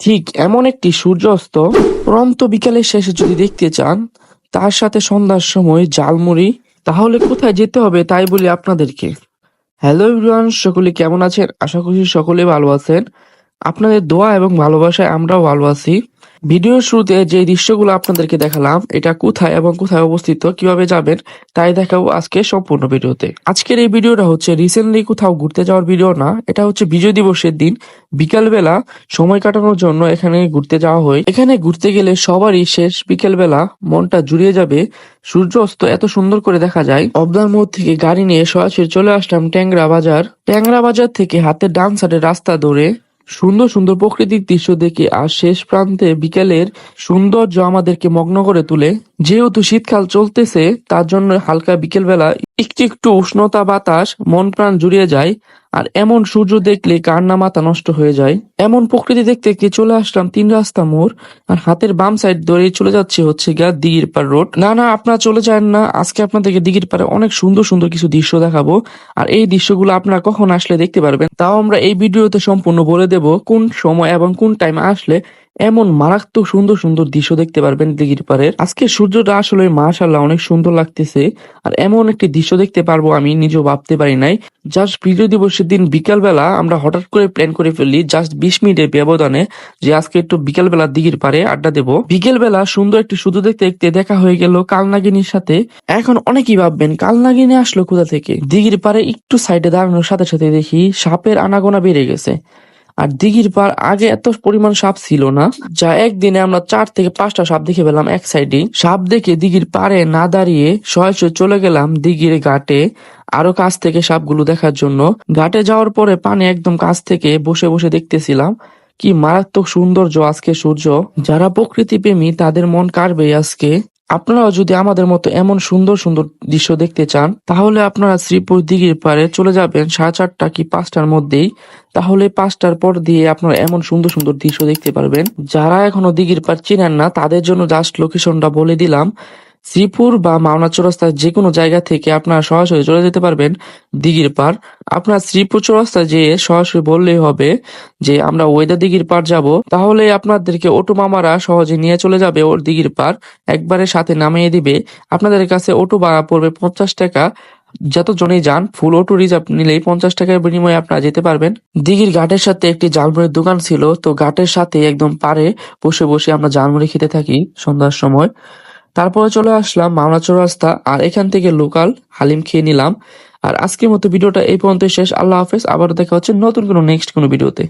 ঠিক এমন একটি সূর্যাস্ত প্রন্ত বিকালের শেষে যদি দেখতে চান, তার সাথে সন্ধ্যার সময় জালমুড়ি তাহলে কোথায় যেতে হবে তাই বলি আপনাদেরকে। হ্যালো এভরিওয়ান, সকলে কেমন আছেন? আশা করি সকলে ভালো আছেন। আপনাদের দোয়া এবং ভালোবাসায় আমরাও ভালো আছি। ভিডিওর শুরুতে যে দৃশ্যগুলো আপনাদেরকে দেখালাম, এটা কোথায় এবং কোথায় অবস্থিত, কীভাবে যাবেন, তাই দেখাবো আজকে সম্পূর্ণ ভিডিওতে। আজকের এই ভিডিওটা হচ্ছে রিসেন্টলি কোথাও ঘুরতে যাওয়ার ভিডিও না, এটা হচ্ছে বিজয় দিবসের দিন। বিকালবেলা সময় কাটানোর জন্য এখানে ঘুরতে যাওয়া হয়। এখানে ঘুরতে গেলে সবারই শেষ বিকেলবেলা মনটা জুড়িয়ে যাবে সূর্য অস্ত এত সুন্দর করে দেখা যায়। অবদার মোড় থেকে গাড়ি নিয়ে সরাসরি চলে আসলাম ট্যাংরা বাজার। ট্যাংরা বাজার থেকে হাতের ডান সাইডে রাস্তা ধরে সুন্দর সুন্দর প্রকৃতিক দৃশ্য দেখে আর শেষ প্রান্তে বিকেলের সৌন্দর্য আমাদেরকে মগ্ন করে তুলে। যেহেতু শীতকাল চলতেছে, তার জন্য হালকা বিকেলবেলা একটু একটু উষ্ণতা বাতাস, মন প্রাণ জুড়িয়ে যায়, আর এমন সূর্য দেখলে কার না মাথা নষ্ট হয়ে যায়। এমন প্রকৃতি দেখতে দেখতে চলে আসলাম তিন রাস্তা মোড়, আর হাতের বাম সাইড ধরেই চলে যাচ্ছে হচ্ছে গিয়া দিঘির পার রোড না না, আপনারা চলে যান না, আজকে আপনাদেরকে দিঘির পারে অনেক সুন্দর সুন্দর কিছু দৃশ্য দেখাবো, আর এই দৃশ্যগুলো আপনারা কখন আসলে দেখতে পারবেন, তাও আমরা এই ভিডিওতে সম্পূর্ণ বলে দেব, কোন সময় এবং কোন টাইম আসলে এমন মারাত্মক সুন্দর সুন্দর দৃশ্য দেখতে পারবেন দিঘির পাড়ের। আজকে সূর্যটা আসলে মাশাল্লাহ অনেক সুন্দর লাগতেছে আর এমন একটি দৃশ্য দেখতে পারব আমি, নিজেও ভাবতে পারি নাই। জাস্ট বিজয় দিবসের দিন বিকালবেলা আমরা হঠাৎ করে প্ল্যান করে ফেললি জাস্ট বিশ মিনিটের ব্যবধানে যে আজকে একটু বিকালবেলা দিঘির পারে আড্ডা দেবো। বিকেলবেলা সুন্দর একটি শুধু দেখতে দেখতে দেখা হয়ে গেল কালনাগিনীর সাথে। এখন অনেকেই ভাববেন, কালনাগিনী আসলো কোথা থেকে? দিঘির পারে একটু সাইডে দাঁড়ানোর সাথে সাথে দেখি সাপের আনাগোনা বেড়ে গেছে। আর দিঘির পার আগে এত পরিমাণ সাপ ছিল না, যা একদিনে আমরা চার থেকে পাঁচটা সাপ দেখে পেলাম এক সাইডে। সাপ দেখে দিঘির পারে না দাঁড়িয়ে সরাসরি চলে গেলাম দিঘির ঘাটে, আরও কাছ থেকে সাপগুলো দেখার জন্য। ঘাটে যাওয়ার পরে পানি একদম কাছ থেকে বসে বসে দেখতেছিলাম। কি মারাত্মক সৌন্দর্য আজকে সূর্য। যারা প্রকৃতি প্রেমী তাদের মন কাড়বে আজকে। আপনারাও যদি আমাদের মতো এমন সুন্দর সুন্দর দৃশ্য দেখতে চান, তাহলে আপনারা শ্রীপুর দিঘির পারে চলে যাবেন সাড়ে চারটা কি পাঁচটার মধ্যেই। তাহলে পাঁচটার পর দিয়ে আপনারা এমন সুন্দর সুন্দর দৃশ্য দেখতে পারবেন। যারা এখনও দিঘির পার চিনেন না, তাদের জন্য জাস্ট লোকেশনটা বলে দিলাম। শ্রীপুর বা মাওনা চৌরাস্তার যে কোনো জায়গা থেকে আপনারা সরাসরি চলে যেতে পারবেন দিঘির পার। আপনার শ্রীপুর চৌরাস্তা যেয়ে সরাসরি বললেই হবে যে আমরা ওয়েদার দিঘির পার যাব। তাহলে আপনাদেরকে অটো মামারা সহজে নিয়ে চলে যাবে ওর দিঘির পার। একবারে সাথে নামিয়ে দিবে। আপনাদের কাছে অটো ভাড়া পড়বে পঞ্চাশ টাকা। যতজনেই যান, ফুল অটো রিজার্ভ নিলেই পঞ্চাশ টাকার বিনিময়ে আপনারা যেতে পারবেন। দিঘির ঘাটের সাথে একটি জালমুড়ির দোকান ছিল। তো ঘাটের সাথে একদম পারে বসে বসে আমরা জালমুড়ি খেতে থাকি সন্ধ্যার সময়। তারপরে চলে আসলাম মামলা চৌরাস্তা, আর এখান থেকে লোকাল হালিম খেয়ে নিলাম। আর আজকের মতো ভিডিওটা এই পর্যন্ত শেষ। আল্লাহ হাফেজ আবার দেখা হচ্ছে নতুন কোনো নেক্সট কোনো ভিডিওতে।